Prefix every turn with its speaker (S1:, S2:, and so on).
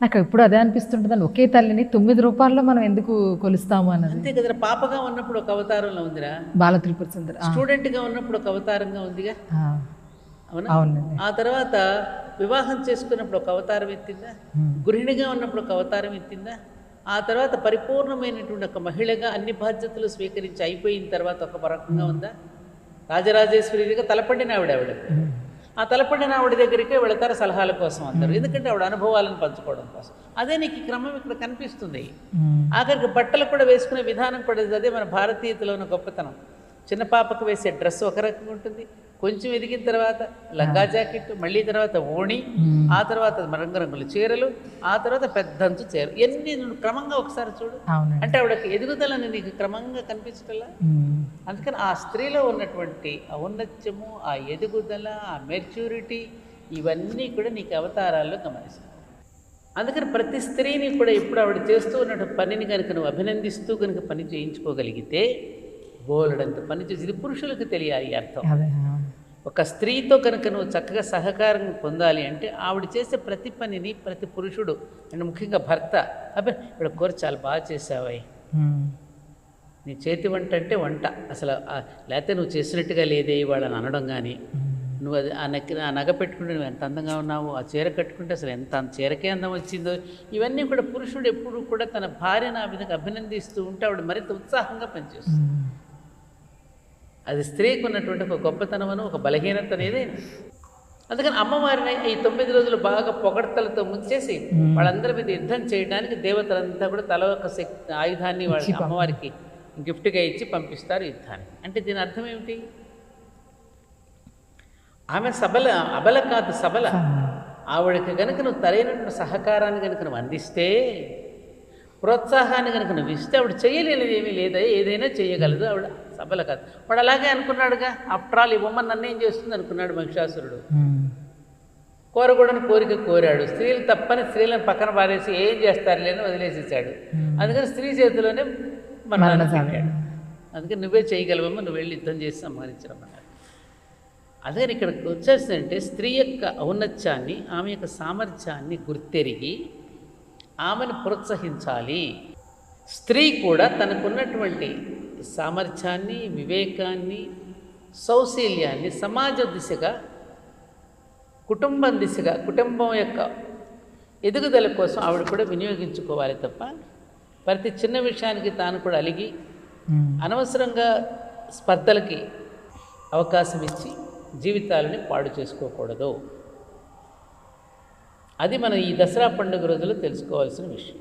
S1: నాకు ఎప్పుడు అదే అనిపిస్తుంటుందండి. ఒకే తల్లిని తొమ్మిది రూపాయల్లో మనం ఎందుకు కొలుస్తాము అన్నది.
S2: అంతే కదరా పాపగా ఉన్నప్పుడు ఒక అవతారంలో ఉందిరా.
S1: బాల త్రిపుర సుందరి ఆ,
S2: స్టూడెంట్గా ఉన్నప్పుడు ఒక అవతారంగా ఉందిగా.
S1: ఆ,
S2: అవునా?
S1: అవునండి.
S2: ఆ తర్వాత వివాహం చేసుకున్నప్పుడు ఒక అవతారం ఎత్తిందా. గృహిణిగా ఉన్నప్పుడు ఒక అవతారం ఎత్తిందా? ఆ తర్వాత పరిపూర్ణమైనటువంటి ఒక మహిళగా అన్ని బాధ్యతలు స్వీకరించి అయిపోయిన తర్వాత ఒక రకంగా ఉందా? రాజరాజేశ్వరిగా తలపండిన ఆవిడ ఆవిడ ఆ తలపండిన ఆవిడ దగ్గరికే వెళతారు సలహాల కోసం అందరు ఎందుకంటే ఆవిడ అనుభవాలను పంచుకోవడం కోసం. అదే నీకు ఈ క్రమం ఇక్కడ కనిపిస్తుంది. ఆఖరికి బట్టలు కూడా వేసుకునే విధానం కూడా అదే మన భారతీయతలో ఉన్న గొప్పతనం. చిన్న పాపకు వేసే డ్రెస్ ఒక రకంగా ఉంటుంది. కొంచెం ఎదిగిన తర్వాత లంగా జాకెట్ మళ్ళీ తర్వాత ఓణి ఆ తర్వాత రంగురంగుల చీరలు ఆ తర్వాత పెద్దంచు చీర ఎన్ని నువ్వు క్రమంగా ఒకసారి చూడు. అంటే ఆవిడకి ఎదుగుదలని నీకు క్రమంగా కనిపించటల్లా
S1: ఉమ్,
S2: అందుకని ఆ స్త్రీలో ఉన్నటువంటి ఔన్నత్యము ఆ ఎదుగుదల ఆ మెచ్యూరిటీ ఇవన్నీ కూడా నీకు అవతారాల్లో గమనిస్తావు. అందుకని ప్రతి స్త్రీని కూడా ఇప్పుడు ఆవిడ చేస్తూ ఉన్నటువంటి పనిని కనుక నువ్వు అభినందిస్తూ కనుక పని చేయించుకోగలిగితే బోలెడంత పని చేసి ఇది పురుషులకు తెలియాలి అర్థం. ఒక స్త్రీతో కనుక నువ్వు చక్కగా సహకారం పొందాలి అంటే ఆవిడ చేసే ప్రతి పనిని ప్రతి పురుషుడు అండ్ ముఖ్యంగా భర్త. అబ్బాయి ఇక్కడ కూర చాలా బాగా చేసావాయి నీ చేతి వంట అంటే వంట. అసలు లేకపోతే నువ్వు చేసినట్టుగా లేదే వాళ్ళని అనడం కానీ నువ్వు అది ఆ నెక్ ఆ నగ పెట్టుకుంటే నువ్వు ఎంత అందంగా ఉన్నావు ఆ చీర కట్టుకుంటే అసలు ఎంత చీరకే అందం వచ్చిందో. ఇవన్నీ కూడా పురుషుడు ఎప్పుడు కూడా తన భార్యను ఆ విధంగా అభినందిస్తూ ఉంటే ఆవిడ మరింత ఉత్సాహంగా పనిచేస్తుంది. అది స్త్రీకి ఉన్నటువంటి ఒక గొప్పతనమను ఒక బలహీనత అనేది అందుకని అమ్మవారిని ఈ తొమ్మిది రోజులు బాగా పొగడ్తలతో ముంచేసి. వాళ్ళందరి మీద యుద్ధం చేయడానికి దేవతలంతా కూడా తల ఒక శక్తి ఆయుధాన్ని వాళ్ళ అమ్మవారికి గిఫ్ట్గా ఇచ్చి పంపిస్తారు యుద్ధానికి అంటే దీని అర్థం ఏమిటి? ఆమె సబల అబల కాదు సబల. ఆవిడకి కనుక నువ్వు తరైనటువంటి సహకారాన్ని కనుక నువ్వు అందిస్తే ప్రోత్సాహాన్ని కనుక నువ్వు ఇస్తే ఆవిడ చేయలేనిది ఏమీ లేదా ఏదైనా చేయగలదు ఆవిడ. సబల కాదు. వాడు అలాగే అనుకున్నాడుగా. ఆఫ్టర్ ఆల్ ఈ బొమ్మ నన్నేం చేస్తుంది అనుకున్నాడు మహిషాసురుడు. కోరకూడని కోరిక కోరాడు. స్త్రీలు తప్పని స్త్రీలను పక్కన పారేసి ఏం చేస్తారులే అని వదిలేసేసాడు
S1: Hmm.
S2: అందుకని స్త్రీ చేతిలోనే
S1: చావు.
S2: పెట్టాడు అందుకని నువ్వే చేయగలవమ్మా నువ్వు వెళ్ళి యుద్ధం చేసి సంహరించడమన్నాడు అందుకని ఇక్కడికి వచ్చేసిందంటే స్త్రీ యొక్క ఔన్నత్యాన్ని ఆమె యొక్క సామర్థ్యాన్ని గుర్తెరిగి ఆమెను ప్రోత్సహించాలి. స్త్రీ కూడా తనకున్నటువంటి సామర్థ్యాన్ని వివేకాన్ని సౌశీల్యాన్ని సమాజ దిశగా కుటుంబం దిశగా కుటుంబం యొక్క ఎదుగుదల కోసం ఆవిడ కూడా వినియోగించుకోవాలి తప్ప ప్రతి చిన్న విషయానికి తాను కూడా అలిగి అనవసరంగా స్పర్ధలకి అవకాశం ఇచ్చి జీవితాలని పాడు చేసుకోకూడదు. అది మనం ఈ దసరా పండుగ రోజుల్లో తెలుసుకోవాల్సిన విషయం.